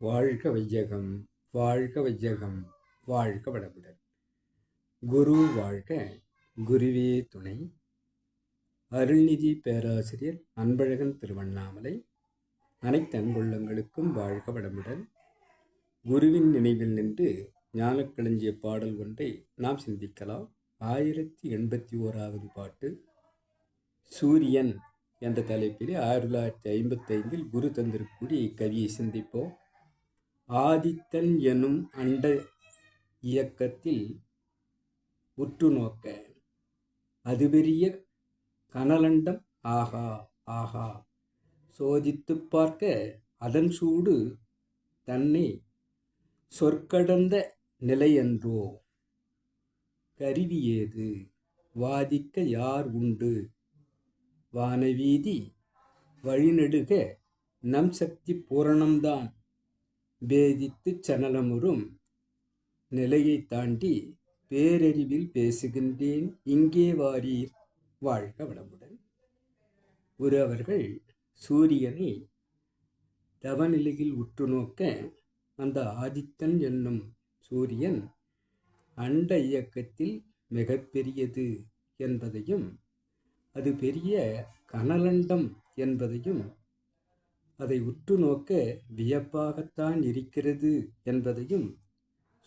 வாழ்க வையகம் வாழ்க வையகம் வாழ்க வளமுடன். குரு வாழ்க குருவே துணை. அருள்நிதி பேராசிரியர் அன்பழகன் திருவண்ணாமலை. அனைத்து அன்புள்ளங்களுக்கும் வாழ்க வளமுடன். குருவின் நினைவில் நின்று ஞானக்களஞ்சிய பாடல் ஒன்றை நாம் சிந்திக்கலாம். ஆயிரத்தி எண்பத்தி ஓராவது பாட்டு சூரியன் என்ற தலைப்பிலே ஆயிரத்தி தொள்ளாயிரத்தி ஐம்பத்தைந்தில் குரு தந்திருக்கூடிய இக்கவியை சிந்திப்போம். ஆதித்தன் எனும் அண்ட இயக்கத்தில் உற்று நோக்க அது பெரிய கனலண்டம் ஆகா ஆகா. சோதித்து பார்க்க அதன் சூடு தன்னை சொற்கடந்த நிலையன்றோ? கருவி ஏது வாதிக்க யார் உண்டு? வானவீதி வழிநெடுக நம் சக்தி பூரணம்தான். பேதித்து சனலமுறும் நிலையை தாண்டி பேரறிவில் பேசுகின்றேன். இங்கே வாரீர் வாழ்க வளமுடன். ஒரு அவர்கள் சூரியனை தவநிலையில் உற்று நோக்க அந்த ஆதித்தன் என்னும் சூரியன் அண்ட இயக்கத்தில் மிகப்பெரியது என்பதையும் அது பெரிய கனலண்டம் என்பதையும் அதை உற்று நோக்க வியப்பாகத்தான் இருக்கிறது என்பதையும்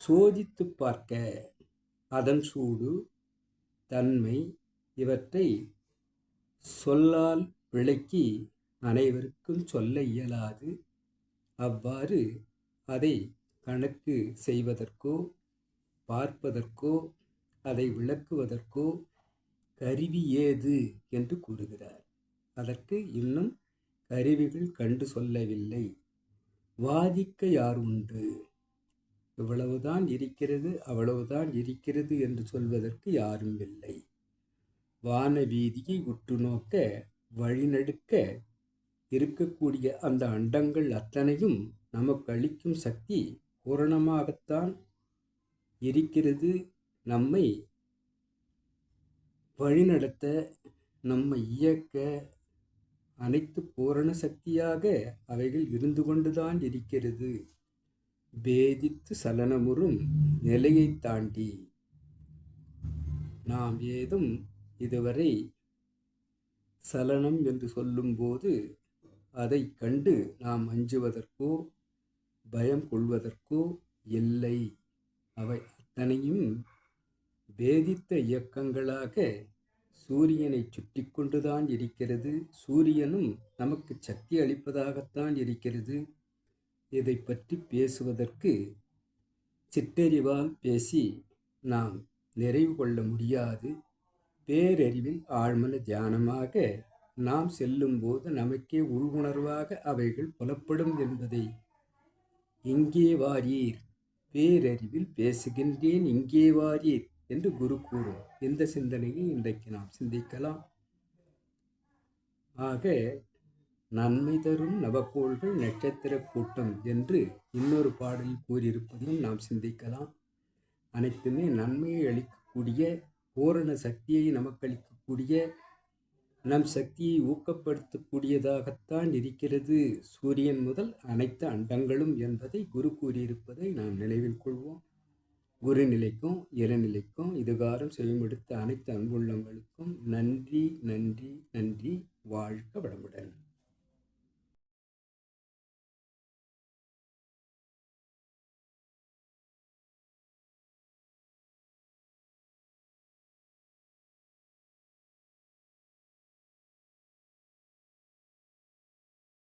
சோதித்து பார்க்க அதன் சூடு தன்மை இவற்றை சொல்லால் விளக்கி அனைவருக்கும் சொல்ல இயலாது. அவ்வாறு அதை கணக்கு செய்வதற்கோ பார்ப்பதற்கோ அதை விளக்குவதற்கோ கருவி ஏது என்று கூறுகிறார். அதற்கு இன்னும் கருவிகள் கண்டு சொல்லவில்லை. வாதிக்க யார் உண்டு? இவ்வளவுதான் இருக்கிறது அவ்வளவுதான் இருக்கிறது என்று சொல்வதற்கு யாரும் இல்லை. வான வீதியை உற்று நோக்க வழிநடுக்க இருக்கக்கூடிய அந்த அண்டங்கள் அத்தனையும் நமக்கு அளிக்கும் சக்தி பூரணமாகத்தான் இருக்கிறது. நம்மை வழிநடத்த நம்மை இயக்க அனைத்து பூரண சக்தியாக அவைகள் இருந்து கொண்டுதான் இருக்கிறது. பேதித்து சலனமுறும் நிலையை தாண்டி. நாம் ஏதும் இதுவரை சலனம் என்று சொல்லும்போது அதை கண்டு நாம் அஞ்சுவதற்கோ பயம் கொள்வதற்கோ இல்லை. அவை அத்தனையும் பேதித்த இயக்கங்களாக சூரியனை சுற்றி கொண்டுதான் இருக்கிறது. சூரியனும் நமக்கு சக்தி அளிப்பதாகத்தான் இருக்கிறது. இதை பற்றி பேசுவதற்கு சிற்றறிவால் பேசி நாம் நிறைவு கொள்ள முடியாது. பேரறிவில் ஆழ்மன தியானமாக நாம் செல்லும்போது நமக்கே உள்வுணர்வாக அவைகள் புலப்படும் என்பதை இங்கே வாரீர். பேரறிவில் பேசுகின்றேன் இங்கே வாரீர். என்று குரு கூறும். இந்த சிந்தனையை இன்றைக்கு நாம் சிந்திக்கலாம்? ஆக நன்மை தரும் நவக்கோள்கள் நட்சத்திர கூட்டம் என்று இன்னொரு பாடலில் கூறியிருப்பதையும் நாம் சிந்திக்கலாம். அனைத்துமே நன்மையை அளிக்கக்கூடிய பூரண சக்தியை நமக்கு அளிக்கக்கூடிய நம் சக்தியை ஊக்கப்படுத்தக்கூடியதாகத்தான் இருக்கிறது சூரியன் முதல் அனைத்து அண்டங்களும் என்பதை குரு கூறியிருப்பதை நாம் நினைவில் கொள்வோம். குருநிலைக்கும் நிலைக்கும் இதுகாரம் செய்யமெடுத்த அனைத்து அன்புள்ளங்களுக்கும் நன்றி நன்றி நன்றி. வாழ்க வளமுடன்.